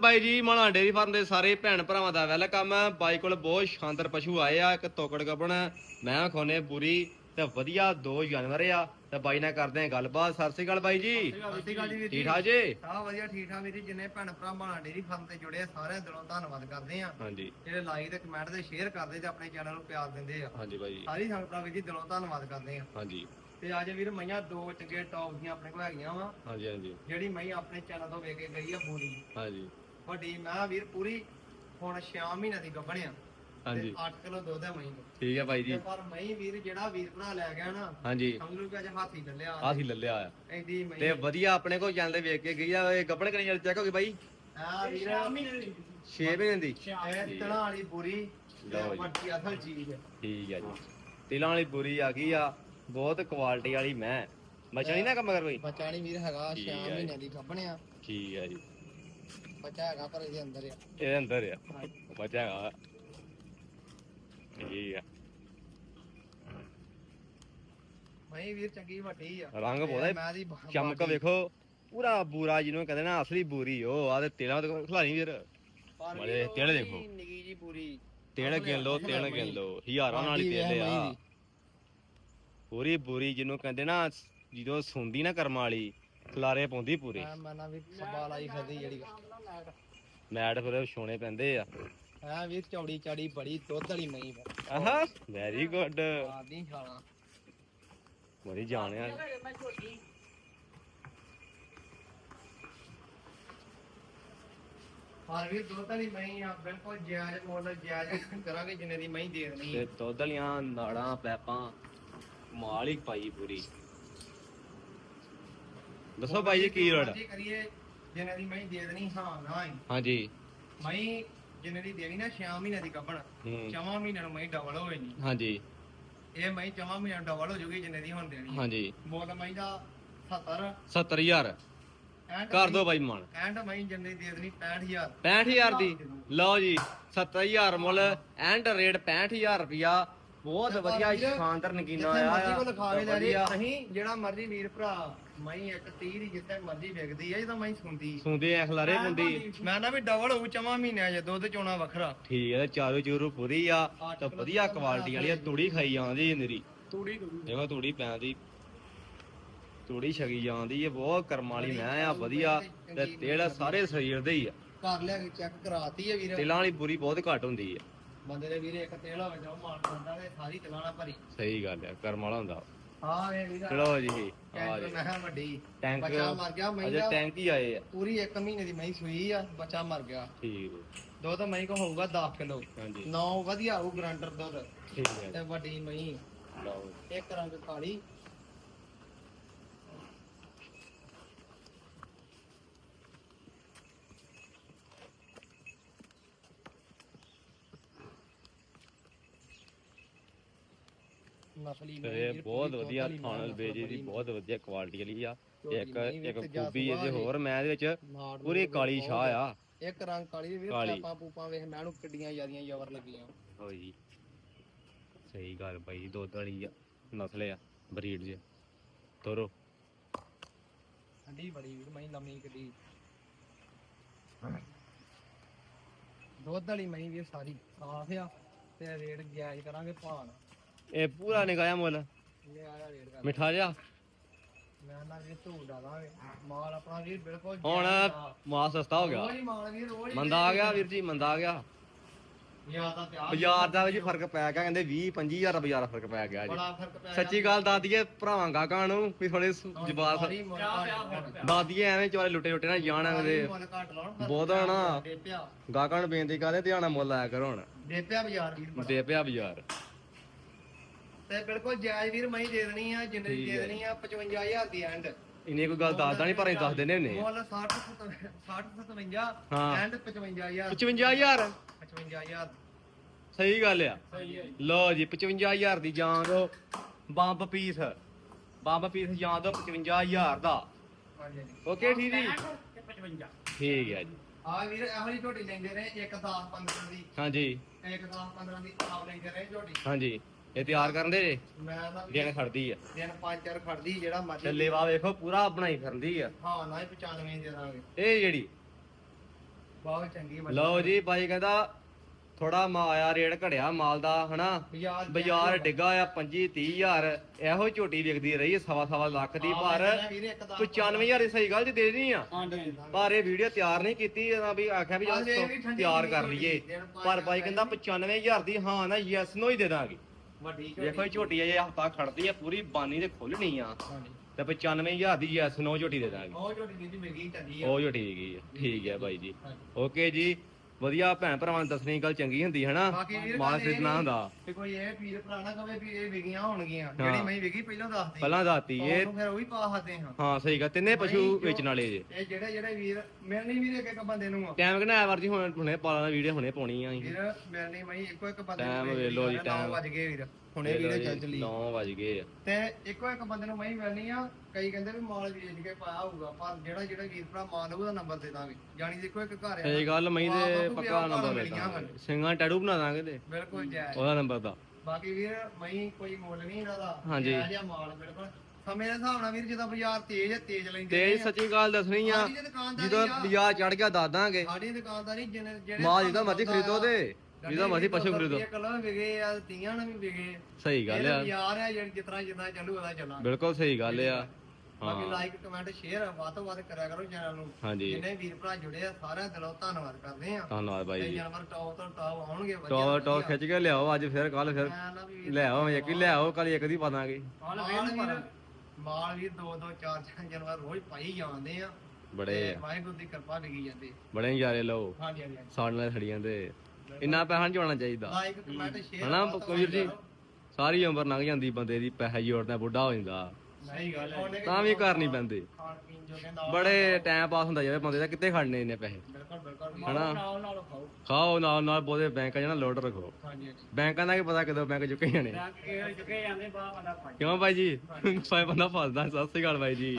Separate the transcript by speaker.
Speaker 1: ਬਾਈ ਜੀ ਮਾਣਾ dairy farm ਦੇ ਸਾਰੇ ਭੈਣ ਭਰਾਵਾਂ ਦਾ ਵੈਲਕਮ ਹੈ। ਬਾਈ ਕੋਲ ਬਹੁਤ ਸ਼ਾਨਦਾਰ ਪਸ਼ੂ ਆਏ ਆ ਇੱਕ ਤੋਕੜ ਗੱਬਣ। ਮੈਂ ਖੋਨੇ ਪੂਰੀ ਤੇ ਵਧੀਆ ਦੋ ਜਾਨਵਰ ਆ। ਤੇ ਬਾਈ ਨਾਲ ਕਰਦੇ ਆ ਗੱਲਬਾਤ। ਸਤਿ ਸ੍ਰੀ ਅਕਾਲ ਬਾਈ ਜੀ। ਠੀਕ ਠਾਕ ਜੀ?
Speaker 2: ਹਾਂ ਵਧੀਆ ਠੀਕ ਠਾਕ ਵੀਰ ਜੀ। ਜਿੰਨੇ ਭੈਣ ਭਰਾ ਮਾਣਾ ਡੇਰੀ ਫਾਰਮ ਤੇ ਜੁੜੇ ਆ ਸਾਰਿਆਂ ਦਿਲੋਂ ਧੰਨਵਾਦ ਕਰਦੇ ਆ
Speaker 1: ਹਾਂਜੀ।
Speaker 2: ਜਿਹੜੇ ਲਾਈਕ ਤੇ ਕਮੈਂਟ ਤੇ ਸ਼ੇਅਰ ਕਰਦੇ ਤੇ ਆਪਣੇ ਚੈਨਲ ਨੂੰ ਪਿਆਰ ਦਿੰਦੇ ਆ।
Speaker 1: ਹਾਂਜੀ ਬਾਈ ਜੀ।
Speaker 2: ਸਾਰੀ ਸੰਗਤਾਂ ਵੀਰ ਜੀ ਦਿਲੋਂ ਧੰਨਵਾਦ ਕਰਦੇ ਆ
Speaker 1: ਹਾਂਜੀ।
Speaker 2: ਤੇ ਅੱਜ ਵੀਰ ਮਈਆਂ ਦੋ ਚੰਗੇ ਟੌਪ ਦੀਆਂ ਆਪਣੇ ਕੋਲ ਹੈਗੀਆਂ ਵਾ।
Speaker 1: ਹਾਂਜੀ ਹਾਂਜੀ।
Speaker 2: ਜਿਹੜੀ ਮਈ ਆਪਣੇ ਚੈਨਲ ਤੋਂ ਵੇਖ ਕੇ ਗਈ ਆ ਪੂਰੀ।
Speaker 1: ਹਾਂਜੀ।
Speaker 2: ਵੱਡੀ ਮੈਂ ਵੀਰ ਪੂਰੀ ਹੁਣ 6 ਮਹੀਨੇ ਦੀ ਗੱਭਣਿਆ
Speaker 1: ਹਾਂਜੀ।
Speaker 2: 8 ਕਿਲੋ ਦੁੱਧ ਹੈ ਮਈ ਨੂੰ
Speaker 1: ਠੀਕ ਹੈ
Speaker 2: ਤੇ
Speaker 1: ਜੀ।
Speaker 2: ਪਰ ਮਈ ਵੀਰ ਜਿਹੜਾ ਵੀਰ ਭਰਾ ਲੈ ਗਿਆ ਨਾ
Speaker 1: ਹਾਂਜੀ।
Speaker 2: ਸਮਝ ਲਓ ਕਿ ਅੱਜ ਹਾਥੀ ਚੱਲਿਆ
Speaker 1: ਆਹ ਸੀ ਲੱਲਿਆ ਆ।
Speaker 2: ਐਡੀ ਮਈ
Speaker 1: ਤੇ ਵਧੀਆ ਆਪਣੇ ਕੋਲ ਤੇ ਵੇਖ ਕੇ ਗਈ ਆ ਇਹ ਗੱਬਣ ਕਰੀ ਚੈੱਕ ਹੋ ਗਈ ਬਾਈ?
Speaker 2: ਆ ਵੀਰ।
Speaker 1: 6 ਮਹੀਨੇ ਦੀ।
Speaker 2: ਇਹ ਤਣਾ ਵਾਲੀ ਪੂਰੀ
Speaker 1: ਲਓ ਜੀ।
Speaker 2: ਵੱਡੀ ਅਸਲ ਚੀਜ਼ ਹੈ
Speaker 1: ਠੀਕ ਹੈ ਜੀ। ਤਿਲਾਂ ਵਾਲੀ ਪੂਰੀ ਆ ਗਈ ਆ ਬਹੁਤ ਕੁਆਲਿਟੀ ਵਾਲੀ ਮੈਂ। ਨਹੀਂ ਨਾ ਕੰਮ ਕਰ ਬਈ
Speaker 2: ਬੱਚਾ ਨਹੀਂ ਵੀਰ ਹੈਗਾ
Speaker 1: ਠੀਕ
Speaker 2: 6
Speaker 1: ਹੈ ਜੀ।
Speaker 2: ਮਹੀਨਿਆਂ ਦੀ ਗੱਭਣਿਆ
Speaker 1: ਠੀਕ ਹੈ ਜੀ।
Speaker 2: ਬੱਚਾ ਹੈਗਾ ਪਰ ਇਹਦੇ ਅੰਦਰ ਆ।
Speaker 1: ਇਹਦੇ ਅੰਦਰ ਆ। ਬਚਾ ਹੈਗਾ ਆ।
Speaker 2: ਮੈਂ ਵੀਰ ਚੰਗੀ ਵੱਡੀ ਆ।
Speaker 1: ਰੰਗ
Speaker 2: ਤੇ
Speaker 1: ਬਹੁਤਾ
Speaker 2: ਮੈਂ ਦੀ ਬ-
Speaker 1: ਚਮਕ ਵੇਖੋ ਪੂਰਾ ਬੂਰਾ ਜਿਹਨੂੰ ਕਹਿੰਦੇ ਨਾ ਅਸਲੀ ਬੂਰੀ ਉਹ। ਆ ਤੇ ਤੇਲਾਂ ਖਲਾਣੀ ਵੀਰ।
Speaker 2: ਉਹ
Speaker 1: ਤੇਲ ਦੇਖੋ।
Speaker 2: ਨਿੱਕੀ ਜੀ ਪੂਰੀ
Speaker 1: ਤੇਲ ਗਿਣ ਲੋ ਤੇਲ ਗਿਣ ਲੋ ਹਜ਼ਾਰਾਂ ਨਾਲ ਹੀ ਤੇਲੇ ਆ। ਪੂਰੀ ਬੂਰੀ ਜਿਹਨੂੰ ਕਹਿੰਦੇ ਨਾ ਜਦੋਂ ਸੁੰਦੀ ਨਾ ਕਰਮ ਵਾਲੀ ਖਲਾਰੇ ਪਾਉਂਦੀ ਪੂਰੇ।
Speaker 2: ਮੈਂ ਮਨਾ ਵੀ ਸੱਬਾ ਲਾਈ ਫਿਰਦੀ ਜਿਹੜੀ।
Speaker 1: ਮੈਟ ਫਿਰ ਛੋਣੇ ਪੈਂਦੇ ਆ।
Speaker 2: ਹਾਂ ਵੀਰ ਚੌੜੀ ਚਾੜੀ ਬੜੀ ਦੁੱਧ ਵਾਲੀ ਮਈ
Speaker 1: ਆਹਾ ਵੈਰੀ ਗੁੱਡ
Speaker 2: ਆਦੀ ਖਾਣਾ।
Speaker 1: ਬੜੀ ਜਾਣਿਆ
Speaker 2: ਪਰ ਵੀਰ ਦੁੱਧ ਵਾਲੀ ਮਈ ਆ ਬਿਲਕੁਲ ਜਾਇਜ਼ ਮੁੱਲ ਜਾਇਜ਼ ਕਰਾਂਗੇ ਜਿੰਨੇ ਦੀ ਮਈ ਦੇ ਦੇਣੀ
Speaker 1: ਤੇ ਦੁੱਧ ਵਾਲੀਆਂ ਨਾੜਾਂ ਪੈਪਾਂ ਮਾਲ ਹੀ ਪਾਈ ਪੂਰੀ। ਦੱਸੋ ਭਾਈ ਜੀ ਕੀ ਰੜ
Speaker 2: ਮਰਜ਼ੀ ਕਰੀਏ ਜਿੰਨੇ ਦੀ ਮਈ ਦੇ ਦੇਣੀ ਹਾਂ ਨਾ ਹੀ।
Speaker 1: ਹਾਂਜੀ।
Speaker 2: ਮਈ ਜਿੰਨੇ ਦੀ ਦੇਣੀ ਨਾ 6 ਮਹੀਨੇ ਦੀ ਕੱਢਣ।
Speaker 1: ਹੂੰ।
Speaker 2: ਚਵਾਂ ਮਹੀਨਿਆਂ ਨੂੰ ਮਈ ਡਬਲ ਹੋਏ ਨਹੀਂ
Speaker 1: ਹਾਂਜੀ।
Speaker 2: ਇਹ ਮਈ ਚਵਾਂ ਮਹੀਨਿਆਂ ਨੂੰ ਡਬਲ ਹੋ ਜੂਗੀ ਜਿੰਨੇ ਦੀ ਹੁਣ ਦੇਣੀ ਹੈ
Speaker 1: ਹਾਂਜੀ।
Speaker 2: ਮੁੱਲ ਮਈ ਦਾ 70
Speaker 1: 70000
Speaker 2: ਐਂਡ
Speaker 1: ਕਰ ਦੋ ਬਾਈ ਮਨ।
Speaker 2: ਐਂਡ ਮਈ ਜਿੰਨੇ ਦੀ ਦੇ ਦੇਣੀ 65000
Speaker 1: 65000 ਦੀ। ਲਓ ਜੀ 70000 ਮੁੱਲ ਐਂਡ ਰੇਟ 65000 ਰੁਪਿਆ ਬਹੁਤ ਵਧੀਆ ਸ਼ਾਨਦਾਰ ਨਗੀਨਾ
Speaker 2: ਜਿੱਥੇ
Speaker 1: ਆਇਆ।
Speaker 2: ਮਰਜ਼ੀ ਕੋਲ ਖਾਵੇ ਲੈ ਜੇ
Speaker 1: ਵਧੀਆ।
Speaker 2: ਅਸੀਂ ਜਿਹੜਾ ਮਰਜ਼ੀ ਵੀਰ ਭਰਾ ਮਈ ਇੱਕ 30 ਦੀ ਜਿੱਥੇ ਮਰਜ਼ੀ ਵਿਕਦੀ ਹੈ ਜਦੋਂ ਮਈ ਸੁੰਦੀ
Speaker 1: ਸੁੰਦੇ ਐ ਖਲਾਰੇ ਮੁੰਡੀ
Speaker 2: ਮੈਂ ਨਾ ਵੀ ਡਬਲ ਹੋਊ ਚਵਾਂ ਮਹੀਨਿਆਂ 'ਚ ਦੁੱਧ ਚੋਣਾ ਵੱਖਰਾ।
Speaker 1: ਠੀਕ ਹੈ ਚਾਰੋ ਚੂਰੂ ਪੂਰੀ ਆ ਤੇ ਵਧੀਆ ਕੁਆਲਿਟੀ ਵਾਲੀ ਆ ਤੂੜੀ ਖਾਈ ਜਾਂਦੀ ਮੇਰੀ
Speaker 2: ਤੂੜੀ ਤੂੜੀ
Speaker 1: ਦੇਖੋ ਤੂੜੀ ਪੈਂਦੀ। ਤੂੜੀ ਛਗੀ ਜਾਂਦੀ ਹੈ ਬਹੁਤ ਕਰਮ ਵਾਲੀ ਮੈਂ ਆ ਵਧੀਆ। ਤੇ ਤੇਲ ਸਾਰੇ ਸਰੀਰ ਦੇ ਹੀ ਆ।
Speaker 2: ਘਰ ਲਿਆ ਕੇ ਚੈੱਕ ਕਰਾਤੀ ਹੈ ਵੀਰ।
Speaker 1: ਤੇਲਾਂ ਵਾਲੀ ਪੂਰੀ ਬਹੁਤ ਘੱਟ ਹੁੰਦੀ ਹੈ
Speaker 2: ਬੰਦੇ ਦੇ ਵੀਰੇ ਇੱਕ ਤੇਲ ਹੋਵੇ ਜਾਓ ਮਾਲ ਕਰਦਾ ਤੇ ਸਾਰੀ ਤੇਲਾਂ ਨਾਲ ਭਰੀ।
Speaker 1: ਸਹੀ ਗੱਲ ਹੈ ਕਰਮ ਵਾਲਾ ਹੁੰਦਾ।
Speaker 2: ਹਾਂ ਵੇ ਵੀਰ
Speaker 1: ਚਲੋ ਜੀ ਆ
Speaker 2: ਟੈਂਕ
Speaker 1: ਜੀ।
Speaker 2: ਮੈਂ ਕਿਹਾ ਵੱਡੀ
Speaker 1: ਟੈਂਕ
Speaker 2: ਬੱਚਾ ਮਰ ਗਿਆ
Speaker 1: ਅਜੇ
Speaker 2: ਦਾ
Speaker 1: ਟੈਂਕ ਹੀ ਆਏ ਆ।
Speaker 2: ਪੂਰੀ 1 ਮਹੀਨੇ ਦੀ ਮਈ ਸੂਈ ਆ ਬੱਚਾ ਮਰ ਗਿਆ।
Speaker 1: ਠੀਕ ਹੈ।
Speaker 2: ਦੁੱਧ ਮਈ ਕੋ ਹੋਊਗਾ 10 ਕਿਲੋ।
Speaker 1: ਹਾਂਜੀ।
Speaker 2: ਨੌ ਵਧੀਆ ਹੋਊ ਗਰੰਟਰ ਦੁੱਧ।
Speaker 1: ਠੀਕ ਹੈ।
Speaker 2: ਤੇ ਵੱਡੀ ਮਈ
Speaker 1: ਲਓ।
Speaker 2: ਇੱਕ ਰੰਗ ਕਾਲੀ। ਨਸਲੀ
Speaker 1: ਇਹ ਬਹੁਤ ਵਧੀਆ ਥਾਣਲ ਬੇਜੀ ਦੀ ਬਹੁਤ ਵਧੀਆ ਕੁਆਲਿਟੀ ਵਾਲੀ ਆ। ਇੱਕ ਇੱਕ ਖੂਬੀ ਇਹਦੇ ਹੋਰ ਮੈਂ ਇਹਦੇ ਵਿੱਚ ਪੂਰੀ ਕਾਲੀ ਸ਼ਾਹ ਆ।
Speaker 2: ਇੱਕ ਰੰਗ ਕਾਲੀ
Speaker 1: ਕਾਲੀ।
Speaker 2: ਪਾਪਾ ਪੂਪਾ ਵੇਖ ਮੈਂ ਨੂੰ ਕਿੱਡੀਆਂ ਜਿਆਦੀਆਂ ਜ਼ਬਰ ਲੱਗੀਆਂ।
Speaker 1: ਹੋ ਜੀ। ਸਹੀ ਗੱਲ ਬਾਈ ਦੁੱਧ ਵਾਲੀ ਆ ਨਸਲ ਆ ਬਰੀਡ ਜੇ। ਤੋਰੋ।
Speaker 2: ਠੰਡੀ ਬੜੀ ਵੀਰ ਮੈਂ ਲੰਮੀ ਕਿੱਡੀ। ਦੁੱਧ ਵਾਲੀ ਮਹੀਂ ਵੀ ਸਾਰੀ ਸਾਫ਼ ਆ ਤੇ ਰੇਟ ਜਾਇਜ਼ ਕਰਾਂਗੇ ਭਾਣ
Speaker 1: ਇਹ ਪੂਰਾ ਨਿਗਾਇਆ ਮੁੱਲ।
Speaker 2: ਇਹ ਆਇਆ ਰੇਟ ਕਰ
Speaker 1: ਮਿੱਠਾ ਜਿਹਾ।
Speaker 2: ਮੈਂ ਨਾ ਵੀ ਧੂ ਡਾਲਾਂਗੇ ਮਾਲ ਆਪਣਾ ਵੀਰ ਬਿਲਕੁਲ
Speaker 1: ਹੁਣ। ਮਾਲ ਸਸਤਾ ਹੋ ਗਿਆ।
Speaker 2: ਰੋਜ਼ ਹੀ ਮਾਲ ਵੀਰ ਰੋਜ਼ ਹੀ
Speaker 1: ਮੰਦਾ ਆ ਗਿਆ ਵੀਰ ਜੀ ਮੰਦਾ ਆ ਗਿਆ।
Speaker 2: ਯਾਰ ਤਾਂ ਪਿਆਰ
Speaker 1: ਬਾਜ਼ਾਰ ਦਾ ਵਿੱਚ ਫ਼ਰਕ ਪੈ ਗਿਆ ਕਹਿੰਦੇ 20 25000 ਦਾ ਬਾਜ਼ਾਰ ਫ਼ਰਕ ਪੈ ਗਿਆ ਜੀ।
Speaker 2: ਬੜਾ ਫ਼ਰਕ ਪੈ
Speaker 1: ਸੱਚੀ ਗੱਲ ਦੱਸ ਦਈਏ ਭਰਾਵਾਂ ਗਾਕਾਂ ਨੂੰ ਵੀ ਥੋੜੇ ਜਵਾਬ ਦੱਸ ਦਈਏ ਐਵੇਂ ਚੋਰੇ ਲੁੱਟੇ ਲੁੱਟੇ ਨਾ ਜਾਣ ਦੇ ਬਹੁਤ ਨਾ।
Speaker 2: ਡੇਪਿਆ।
Speaker 1: ਗਾਕਾਂ ਨੂੰ ਬੇਨਤੀ ਕਰਦੇ ਧਿਆਨਾ ਮੁੱਲ ਆਇਆ ਕਰੋ ਹੁਣ।
Speaker 2: ਡੇਪਿਆ ਬਾਜ਼ਾਰ ਵੀਰ।
Speaker 1: ਬਾਜ਼ਾਰ।
Speaker 2: ਤੇ ਬਿਲਕੁਲ ਜਾਇਜ਼ ਵੀਰ ਮੈਂ ਹੀ ਦੇ ਦੇਣੀ ਆ ਜਿੰਨੇ ਦੀ
Speaker 1: ਠੀਕ
Speaker 2: ਦੇ
Speaker 1: ਹੈ।
Speaker 2: ਦੇਣੀ ਆ 55000 ਦੀ ਐਂਡ
Speaker 1: ਇੰਨੀ ਕੋਈ ਗੱਲ ਦੱਸਦਾ ਨਹੀਂ ਪਰ ਅਸੀਂ ਦੱਸ ਦਿੰਦੇ ਹੁੰਦੇ
Speaker 2: ਮੁੱਲ 60 60 57
Speaker 1: ਹਾਂ।
Speaker 2: ਐਂਡ 55000
Speaker 1: 55000
Speaker 2: 55000
Speaker 1: ਸਹੀ ਗੱਲ ਆ।
Speaker 2: ਸਹੀ ਹੈ
Speaker 1: ਲਓ ਜੀ 55000 ਦੀ ਜਾਨ ਦੋ ਬੰਬ ਪੀਸ ਬੰਬ ਪੀਸ ਜਾਨ ਦੋ 55000 ਦਾ।
Speaker 2: ਹਾਂਜੀ ਹਾਂਜੀ।
Speaker 1: ਓਕੇ ਠੀਕ ਜੀ?
Speaker 2: 55
Speaker 1: ਠੀਕ ਹੈ ਜੀ।
Speaker 2: ਆ ਵੀਰ ਇਹੋ ਜਿਹੀ ਝੋਟੀ ਲੈਂਦੇ ਰਹੇ ਇੱਕ 10 15 ਦੀ।
Speaker 1: ਹਾਂਜੀ।
Speaker 2: ਇੱਕ 10 15 ਦੀ ਆਪ ਲੈਂਦੇ ਰਹੇ ਝੋਟੀ।
Speaker 1: ਹਾਂਜੀ। ਇਹ ਤਿਆਰ ਕਰਨ ਦੇ ਜੇ?
Speaker 2: ਮੈਂ ਨਾ
Speaker 1: ਦਿਨ ਖੜਦੀ ਆ।
Speaker 2: ਦਿਨ ਪੰਜ ਚਾਰ ਖੜਦੀ ਜਿਹੜਾ ਮਰਜ਼ੀ
Speaker 1: ਚੱਲੇ ਵਾ ਵੇਖੋ ਪੂਰਾ ਬਣਾਈ ਫਿਰਦੀ ਆ।
Speaker 2: ਹਾਂ ਨਾ ਹੀ 95 ਦੇ ਦਾਂਗੇ
Speaker 1: ਇਹ ਜਿਹੜੀ?
Speaker 2: ਬਹੁਤ ਚੰਗੀ ਮੱਝ
Speaker 1: ਲਓ ਜੀ ਬਾਈ ਕਹਿੰਦਾ ਥੋੜਾ ਮਾ ਆਇਆ ਰੇਟ ਘੜਿਆ ਮਾਲ ਦਾ ਹਨਾ?
Speaker 2: ਬਾਜ਼ਾਰ
Speaker 1: ਡਿੱਗਾ ਆ 25 30000 ਇਹੋ ਹੀ ਝੋਟੀ ਵਿਕਦੀ ਰਹੀ ਹੈ ਸਵਾ ਸਵਾ ਲੱਖ ਦੀ ਪਰ 95000 ਦੀ ਸਹੀ ਗੱਲ ਜੀ ਦੇ ਦੇਣੀ ਆ। ਪਰ ਇਹ ਵੀਡੀਓ ਤਿਆਰ ਨਹੀਂ ਕੀਤੀ ਇਹਨਾਂ ਵੀ ਆਖਿਆ ਵੀ ਜਦੋਂ ਤਿਆਰ ਕਰ ਲਈਏ। ਪਰ ਬਾਈ ਕਹਿੰਦਾ 95000 ਦੀ ਹਾਂ ਨਾ ਯੈਸ ਨੋ ਹੀ ਦੇ ਦਾਂਗੇ।
Speaker 2: ਵੱਡੀ
Speaker 1: ਵੇਖੋ ਇਹ ਝੋਟੀ ਇਹ ਹਫਤਾ ਖੜਦੀ ਆ ਪੂਰੀ ਬਾਨੀ ਤੇ ਖੁੱਲਣੀ ਆ।
Speaker 2: ਹਾਂਜੀ।
Speaker 1: ਤੇ 95000 ਦੀ ਯੈਸ ਨੋ ਝੋਟੀ ਦੇ ਦਾਂਗੇ।
Speaker 2: ਉਹ ਝੋਟੀ ਦੀ ਮਿਲ ਗਈ ਟੱਡੀ ਆ।
Speaker 1: ਉਹ ਝੋਟੀ ਦੀ ਗਈ ਆ। ਠੀਕ ਹੈ ਬਾਈ ਜੀ।
Speaker 2: ਹਾਂਜੀ।
Speaker 1: ਓਕੇ ਜੀ। ਵਧੀਆ ਭੈਣ ਭਰਾਵਾਂ ਨੂੰ ਦੱਸਣੀ ਗੱਲ ਚੰਗੀ ਹੁੰਦੀ ਹੈ ਨਾ
Speaker 2: ਬਾਕੀ ਵੀਰ ਗੱਲ ਇਹ ਨੀ
Speaker 1: ਹੁੰਦਾ।
Speaker 2: ਕਿ ਕੋਈ ਇਹ ਪੀਰ ਪੁਰਾਣਾ ਕਵੇ ਵੀ ਇਹ ਵਿਗੀਆਂ ਹੋਣਗੀਆਂ। ਜਿਹੜੀ ਮੈਂ ਵਿਗੀ ਪਹਿਲਾਂ ਦੱਸ ਦੇ
Speaker 1: ਪਹਿਲਾਂ ਦੱਸਤੀ ਇਹ
Speaker 2: ਫਿਰ ਉਹ ਵੀ ਪਾ ਹੱਦੇ ਹਾਂ।
Speaker 1: ਹਾਂ ਸਹੀ ਗੱਲ ਤਿੰਨੇ ਪਸ਼ੂ ਵੇਚਣ ਵਾਲੇ ਜੇ।
Speaker 2: ਇਹ ਜਿਹੜੇ ਜਿਹੜੇ ਵੀਰ ਮਿਲਣੀ ਵੀਰ ਇੱਕ ਇੱਕ ਬੰਦੇ ਨੂੰ ਆ।
Speaker 1: ਟਾਈਮ ਕਿੰਨਾ ਆਇਆ ਵਰਜੀ ਹੁਣ ਹੁਣੇ ਪਾਲਾਂ ਦਾ ਵੀਡੀਓ ਹੁਣੇ ਪਾਉਣੀ ਆ ਅਸੀਂ।
Speaker 2: ਵੀਰ ਮਿਲਣੀ ਮੈਂ ਇੱਕੋ ਇੱਕ ਬੰਦੇ
Speaker 1: Time
Speaker 2: ਨੂੰ
Speaker 1: ਵੇਖ ਲਓ ਜੀ, time।
Speaker 2: ਵੱਜ ਗਏ ਵੀਰ। ਹੁਣੇ ਵੀਡੀਓ ਚੱਲ ਚਲੀ।
Speaker 1: 9 ਵਜ ਗਏ ਆ।
Speaker 2: ਤੇ ਇੱਕੋ ਇੱਕ ਬੰਦੇ ਨੂੰ ਮੈਂ ਮਿਲਣੀ ਆ ਕਈ ਕਹਿੰਦੇ ਵੀ ਮਾਲ ਵੇਚ ਕੇ ਪਾਇਆ ਹੋਊਗਾ ਪਰ ਜਿਹੜਾ ਜਿਹੜਾ ਵੀਰ ਭਰਾ ਮਾਲ ਉਹਦਾ ਨੰਬਰ ਦੇ ਦਾਂਗੇ। ਜਾਣੀ ਦੇਖੋ ਇੱਕ ਘਰ ਆ
Speaker 1: ਸਹੀ ਗੱਲ ਮਈ ਦੇ ਪੱਕਾ ਨੰਬਰ
Speaker 2: ਹਨ।
Speaker 1: ਸਿੰਘਾਂ ਟੈਟੂ ਬਣਾ ਦਾਂਗੇ ਤੇ।
Speaker 2: ਬਿਲਕੁਲ ਜਾਇਜ਼
Speaker 1: ਉਹਦਾ ਨੰਬਰ ਦਾ।
Speaker 2: ਬਾਕੀ ਵੀਰ ਮੈਂ ਕੋਈ ਮੁੱਲ ਨਹੀਂ ਇਹਨਾਂ ਦਾ।
Speaker 1: ਹਾਂਜੀ।
Speaker 2: ਜਾਇਜ਼ ਆ ਮਾਲ ਬਿਲਕੁਲ। ਸਮੇਂ ਦੇ ਹਿਸਾਬ ਨਾਲ ਵੀਰ ਜਦੋਂ ਬਾਜ਼ਾਰ ਤੇਜ਼ ਹੈ ਤੇਜ਼ ਲੈਂਦੇ
Speaker 1: ਤੇ
Speaker 2: ਨੇ।
Speaker 1: ਸੱਚੀ ਗੱਲ ਦੱਸਣੀ ਆ
Speaker 2: ਜੇ
Speaker 1: ਜਦੋਂ ਬਾਜ਼ਾਰ ਚੜ ਗਿਆ ਦੱਸ ਦਾਂਗੇ।
Speaker 2: ਸਾਡੀ ਦੁਕਾਨਦਾਰੀ ਜਿਹੜੇ
Speaker 1: ਮਾਲ ਜਿਹਦਾ ਮਰਜ਼ੀ ਖਰੀਦੋ ਤੇ ਜਿਹਦਾ ਮਰਜ਼ੀ ਪਸ਼ੂ ਖਰੀਦੋ।
Speaker 2: ਕਲਰ ਵਿਗੇ ਆ ਤੀਆਂ ਨੇ ਵੀ ਵਿਗੇ
Speaker 1: ਸਹੀ ਗੱਲ
Speaker 2: ਇਹ
Speaker 1: ਆ।
Speaker 2: ਬਾਜ਼ਾਰ ਆ ਜਿਹੜੀ ਜਿਤਨਾ ਜਿੰਨਾ ਚੱਲੂ ਉਹਦਾ ਚੱਲਾਂ
Speaker 1: ਬਿਲਕੁਲ ਸਹੀ ਗੱਲ ਆ।
Speaker 2: ਬਾਕੀ ਲਾਈਕ ਕਮੈਂਟ ਸ਼ੇਅਰ ਵੱਧ ਤੋਂ ਵੱਧ ਕਰਿਆ ਕਰੋ ਚੈਨਲ ਨੂੰ।
Speaker 1: ਹਾਂਜੀ।
Speaker 2: ਜਿੰਨੇ ਵੀਰ ਭਰਾ ਜੁੜੇ ਆ ਸਾਰਿਆਂ ਦਿਲੋਂ ਧੰਨਵਾਦ ਕਰਦੇ ਆ।
Speaker 1: ਧੰਨਵਾਦ ਬਾਈ
Speaker 2: ਤੇ
Speaker 1: ਜੀ।
Speaker 2: ਜਾਨਵਰ ਟੌਪ ਤੋਂ ਟੌਪ ਆਉਣਗੇ ਵਧੀਆ
Speaker 1: ਟੋ ਟੋ ਖਿੱਚ ਕੇ ਲਿਆਓ ਅੱਜ ਫਿਰ ਕੱਲ ਫਿਰ। ਲੈ ਆਓ ਇੱਕ ਹੀ ਲੈ ਆਓ ਕੱਲ ਇੱਕ ਦੀ ਪਾ ਦਾਂਗੇ
Speaker 2: ਮਾਲ ਵੀਰ ਮਾਲ ਵੀਰ ਦੋ ਦੋ ਚਾਰ ਚਾਰ ਜਾਨਵਰ ਰੋਜ਼ ਪਾਈ ਜਾਂਦੇ ਆ।
Speaker 1: ਬੜੇ
Speaker 2: ਤੇ
Speaker 1: ਆ।
Speaker 2: ਵਾਹਿਗੁਰੂ ਦੀ ਕਿਰਪਾ ਲਿਖੀ ਜਾਂਦੇ।
Speaker 1: ਬੜੇ ਨਜ਼ਾਰੇ ਲਓ।
Speaker 2: ਹਾਂਜੀ ਹਾਂਜੀ ਹਾਂਜੀ।
Speaker 1: ਸਾਡੇ ਨਾਲ ਖੜੀਆਂ ਤੇ। ਇੰਨਾ ਪੈਸਾ ਨਹੀਂ ਜੋੜਨਾ ਚਾਹੀਦਾ।
Speaker 2: ਲਾਈਕ ਕਮੈਂਟ ਸ਼ੇਅਰ
Speaker 1: ਹਨਾ ਕਬੀਰ ਜੀ? ਸਾਰੀ ਉਮਰ ਲੰਘ ਜਾਂਦੀ ਬੰਦੇ ਦੀ ਪੈਸਾ ਜੋੜਦਾ ਬੁੱਢਾ ਹੋ ਜਾਂਦਾ।
Speaker 2: ਸਹੀ ਗੱਲ ਹੈ
Speaker 1: ਤਾਂ ਵੀ ਘਰ ਨਹੀਂ ਪੈਂਦੇ।
Speaker 2: ਖਾਣ ਪੀਣ ਜੋ ਕਹਿੰਦਾ
Speaker 1: ਬੜੇ ਟਾਈਮ ਪਾਸ ਹੁੰਦਾ ਜਾਵੇ ਬੰਦੇ ਦਾ ਕਿੱਥੇ ਖੜਨੇ ਇੰਨੇ ਪੈਸੇ?
Speaker 2: ਬਿਲਕੁਲ ਬਿਲਕੁਲ।
Speaker 1: ਹਨਾ?
Speaker 2: ਨਾਲ ਨਾਲ ਖਾਓ।
Speaker 1: ਖਾਓ ਨਾਲ ਨਾਲ ਬੋਦੇ ਬੈਂਕਾਂ ਨਾ ਲੋਡ ਰੱਖੋ।
Speaker 2: ਹਾਂਜੀ ਹਾਂਜੀ।
Speaker 1: ਬੈਂਕਾਂ ਦਾ ਕੀ ਪਤਾ ਕਦੋਂ ਬੈਂਕ ਚੁੱਕੇ ਜਾਣੇ।
Speaker 2: ਕੇ ਚੁੱਕੇ ਜਾਂਦੇ ਬਾ ਬੰਦਾ
Speaker 1: ਕਿਉਂ ਬਾਈ ਜੀ? ਫਾਇ ਬੰਦਾ ਫਸਦਾ ਸਤਿ ਸ੍ਰੀ ਅਕਾਲ ਬਾਈ ਜੀ।